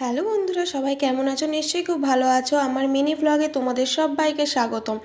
Hello বন্ধুরা, সবাই কেমন আছো? নিশ্চয়ই খুব ভালো আছো। আমার মিনি ভ্লগে তোমাদের সবাইকে স্বাগতম।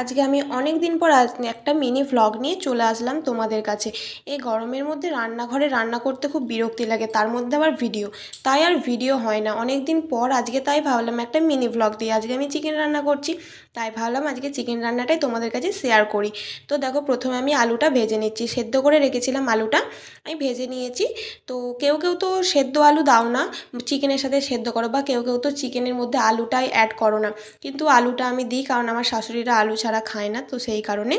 আজকে আমি অনেক দিন পর একটা মিনি ভ্লগ নিয়ে চলে আসলাম তোমাদের কাছে। এই গরমের মধ্যে রান্নাঘরে রান্না করতে খুব বিরক্তি লাগে, তার মধ্যে আবার ভিডিও তাই আর ভিডিও হয় না। অনেক দিন পর আজকে তাই ভাবলাম একটা মিনি ভ্লগ দিই আজকে আমি চিকেন রান্না করছি। তাই ভাবলাম আজকে চিকেন রান্নাটাই তোমাদের কাছে শেয়ার করি। তো দেখো, প্রথমে আমি আলুটা ভেজে নিচ্ছি। সেদ্ধ করে রেখেছিলাম আলুটা। আমি ভেজে নিয়েছি। তো কেউ কেউ তো সেদ্ধ আলু দাও না। চিকেনের সাথে সেদ্ধ করো বা কেউ কেউ তো চিকেনের মধ্যে আলুটাই অ্যাড করো না। কিন্তু আলুটা আমি দিই কারণ আমার শাশুড়িরা আলু ছাড়া খায় না, তো সেই কারণে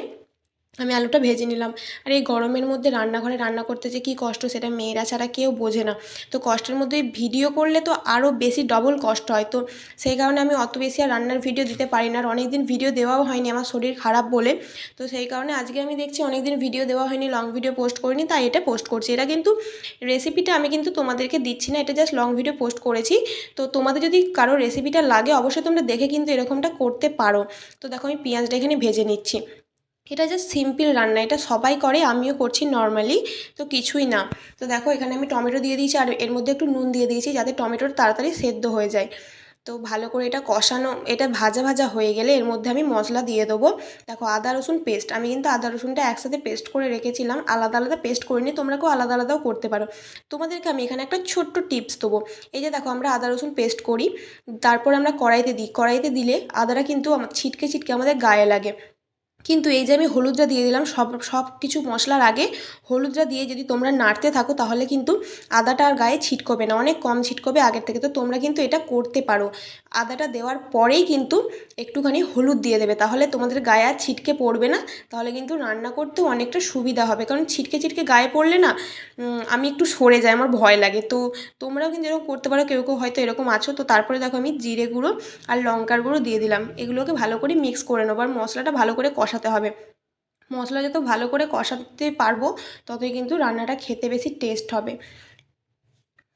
আমি আলুটা ভেজে নিলাম। আর এই গরমের মধ্যে রান্নাঘরে রান্না করতে যে কী কষ্ট, সেটা মেয়েরা ছাড়া কেউ বোঝে না। তো কষ্টের মধ্যে ভিডিও করলে তো আরও বেশি ডবল কষ্ট হয়। তো সেই কারণে আমি অত বেশি আর রান্নার ভিডিও দিতে পারি না। আর অনেক দিন ভিডিও দেওয়াও হয়নি আমার শরীর খারাপ বলে। তো সেই কারণে আজকে আমি দেখছি অনেক দিন ভিডিও দেওয়া হয়নি লং ভিডিও পোস্ট করিনি, তাই এটা পোস্ট করছি। এটা কিন্তু রেসিপিটা আমি কিন্তু তোমাদেরকে দিচ্ছি না, এটা জাস্ট লং ভিডিও পোস্ট করেছি। তো তোমাদের যদি কারও রেসিপিটা লাগে, অবশ্যই তোমরা দেখে কিন্তু এরকমটা করতে পারো। তো দেখো আমি পেঁয়াজটা এখানে ভেজে নিচ্ছি। এটা জাস্ট সিম্পল রান্না, এটা সবাই করে, আমিও করছি নর্মালি তো কিছুই না। তো দেখো, এখানে আমি টমেটো দিয়ে দিয়েছি, আর এর মধ্যে একটু নুন দিয়ে দিয়েছি, যাতে টমেটোটা তাড়াতাড়ি সেদ্ধ হয়ে যায়। তো ভালো করে এটা কষানো, এটা ভাজা ভাজা হয়ে গেলে এর মধ্যে আমি মশলা দিয়ে দেবো। দেখো, আদা, রসুন পেস্ট আমি কিন্তু আদা, রসুনটা একসাথে পেস্ট করে রেখেছিলাম, আলাদা আলাদা পেস্ট করিনি, তোমরা কেউ আলাদা আলাদাও করতে পারো। তোমাদেরকে আমি এখানে একটা ছোট্ট টিপস দেবো। এই যে দেখো, আমরা আদা, রসুন পেস্ট করি, তারপর আমরা কড়াইতে দিই। কড়াইতে দিলে আদাটা কিন্তু ছিটকে ছিটকে আমাদের গায়ে লাগে। কিন্তু এই যে আমি হলুদটা দিয়ে দিলাম, সব সব কিছু মশলার আগে হলুদটা দিয়ে যদি তোমরা নাড়তে থাকো তাহলে কিন্তু আদাটা আর গায়ে ছিটকবে না, অনেক কম ছিটকবে আগের থেকে। তো তোমরা কিন্তু এটা করতে পারো। আদাটা দেওয়ার পরেই কিন্তু একটুখানি হলুদ দিয়ে দেবে। তাহলে তোমাদের গায়ে আর ছিটকে পড়বে না, তাহলে কিন্তু রান্না করতেও অনেকটা সুবিধা হবে। কারণ ছিটকে ছিটকে গায়ে পড়লে না আমি একটু সরে যাই, আমার ভয় লাগে। তো তোমরাও কিন্তু এরকম করতে পারো, কেউ কেউ হয়তো এরকম আছো। তো তারপরে দেখো আমি জিরে গুঁড়ো আর লঙ্কার গুঁড়ো দিয়ে দিলাম। এগুলোকে ভালো করে মিক্স করে নেব, আর মশলাটা ভালো করে কষাতে হবে। মশলা যত ভালো করে কষাতে পারব, ততই কিন্তু রান্নাটা খেতে বেশি টেস্ট হবে।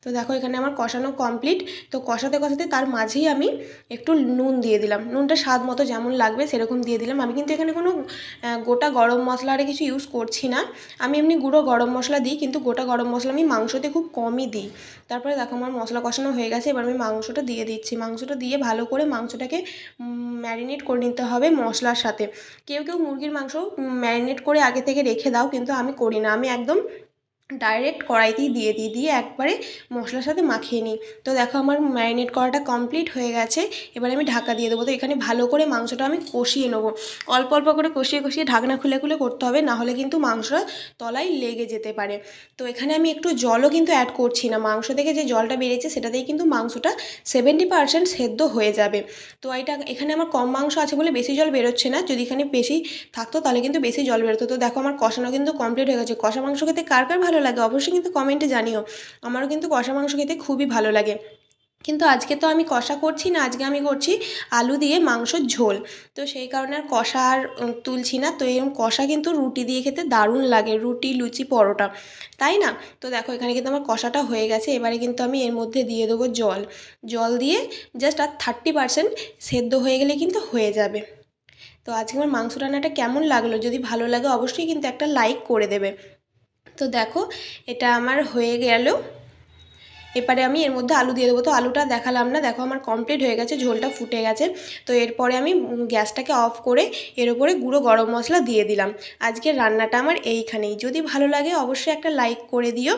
তো দেখো এখানে আমার কষানো কমপ্লিট তো কষাতে কষাতে তার মাঝেই আমি একটু নুন দিয়ে দিলাম। নুনটা স্বাদ মতো যেমন লাগবে সেরকম দিয়ে দিলাম। আমি কিন্তু এখানে কোনো গোটা গরম মশলা আর কিছু ইউজ করছি না। আমি এমনি গুঁড়ো গরম মশলা দিই, কিন্তু গোটা গরম মশলা আমি মাংসতে খুব কমই দিই। তারপরে দেখো আমার মশলা কষানো হয়ে গেছে। এবার আমি মাংসটা দিয়ে দিচ্ছি। মাংসটা দিয়ে ভালো করে মাংসটাকে ম্যারিনেট করে নিতে হবে মশলার সাথে। কেউ কেউ মুরগির মাংস ম্যারিনেট করে আগে থেকে রেখে দাও, কিন্তু আমি করি না। আমি একদম ডাইরেক্ট কড়াইতেই দিয়ে দিই, দিয়ে একবারে মশলার সাথে মাখিয়ে নিই। তো দেখো আমার ম্যারিনেট করাটা কমপ্লিট হয়ে গেছে। এবার আমি ঢাকা দিয়ে দেবো। তো এখানে ভালো করে মাংসটা আমি কষিয়ে নেব। অল্প অল্প করে কষিয়ে কষিয়ে ঢাকনা খুলে খুলে করতে হবে। নাহলে কিন্তু মাংসটা তলায় লেগে যেতে পারে। তো এখানে আমি একটু জলও কিন্তু অ্যাড করছি না। মাংস থেকে যে জলটা বেরিয়েছে, সেটাতেই কিন্তু মাংসটা সেভেন্টি পারসেন্ট সেদ্ধ হয়ে যাবে। তো এটা এখানে আমার কম মাংস আছে বলে বেশি জল বেরোচ্ছে না। যদি এখানে বেশি থাকতো, তাহলে কিন্তু বেশি জল বেরোতো। তো দেখো আমার কষানো কিন্তু কমপ্লিট হয়ে গেছে। কষা মাংস খেতে কার কার ভালো ভালো লাগে, অবশ্যই কিন্তু কমেন্টে জানিও। আমারও কিন্তু কষা মাংস খেতে খুবই ভালো লাগে। কিন্তু আজকে তো আমি কষা করছি না, আজকে আমি করছি আলু দিয়ে মাংসর ঝোল। তো সেই কারণে আর কষা আর তুলছি না। তো এরকম কষা কিন্তু রুটি দিয়ে খেতে দারুণ লাগে, রুটি, লুচি, পরোটা। তাই না? তো দেখো, এখানে কিন্তু আমার কষাটা হয়ে গেছে। এবারে কিন্তু আমি এর মধ্যে দিয়ে দেবো জল। জল দিয়ে জাস্ট আর থার্টি পারসেন্ট সেদ্ধ হয়ে গেলে কিন্তু হয়ে যাবে। তো আজকে আমার মাংস রান্নাটা কেমন লাগল? যদি ভালো লাগে অবশ্যই কিন্তু একটা লাইক করে দেবে। তো দেখো, এটা আমার হয়ে গেল। এবারে আমি এর মধ্যে আলু দিয়ে দেবো। তো আলুটা দেখালাম না, দেখো আমার কমপ্লিট হয়ে গেছে, ঝোলটা ফুটে গেছে। তো এরপরে আমি গ্যাসটাকে অফ করে এর উপরে গুঁড়ো গরম মশলা দিয়ে দিলাম। আজকের রান্নাটা আমার এইখানেই। যদি ভালো লাগে অবশ্যই একটা লাইক করে দিও।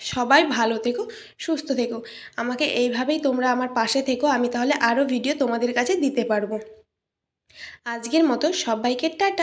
সবাই ভালো থেকো, সুস্থ থেকো। আমাকে এইভাবেই তোমরা আমার পাশে থেকো, আমি তাহলে আরও ভিডিও তোমাদের কাছে দিতে পারব। আজকের মতো সবাইকে টাটা।